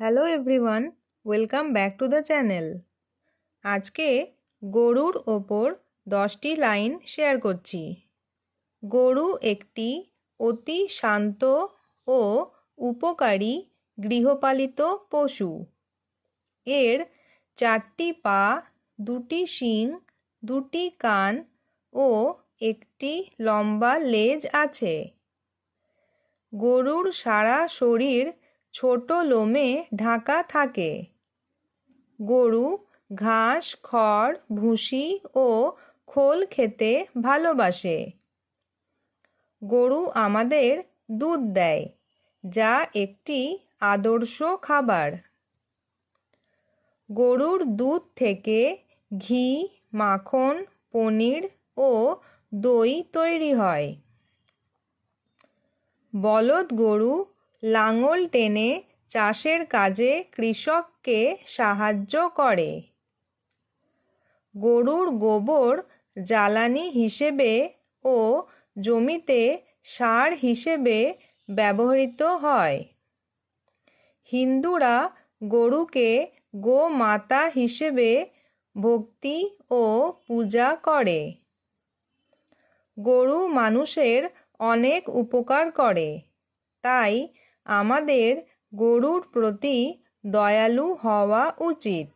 Hello everyone welcome back to the channel আজকে গরুর ওপর দশটি লাইন শেয়ার করছি। গরু একটি অতি শান্ত ও উপকারী গৃহপালিত পশু। এর চারটি পা, দুটি শিং, দুটি কান ও একটি লম্বা লেজ আছে। গরুর সারা শরীর ছোট লোমে ঢাকা থাকে। গরু, ঘাস, খড়, ভুসি ও খোল খেতে ভালোবাসে। গরু আমাদের দুধ দেয়, যা একটি আদর্শ খাবার। গরুর দুধ থেকে ঘি, মাখন, পনির ও দই তৈরি হয়। বলদ গরু লাঙল টেনে চাষের কাজে কৃষককে সাহায্য করে। গরুর গোবর জ্বালানি হিসেবে ও জমিতে সার হিসেবে ব্যবহৃত হয়। হিন্দুরা গরুকে গোমাতা হিসেবে ভক্তি ও পূজা করে। গরু মানুষের অনেক উপকার করে, তাই আমাদের গরুর প্রতি দয়ালু হওয়া উচিত।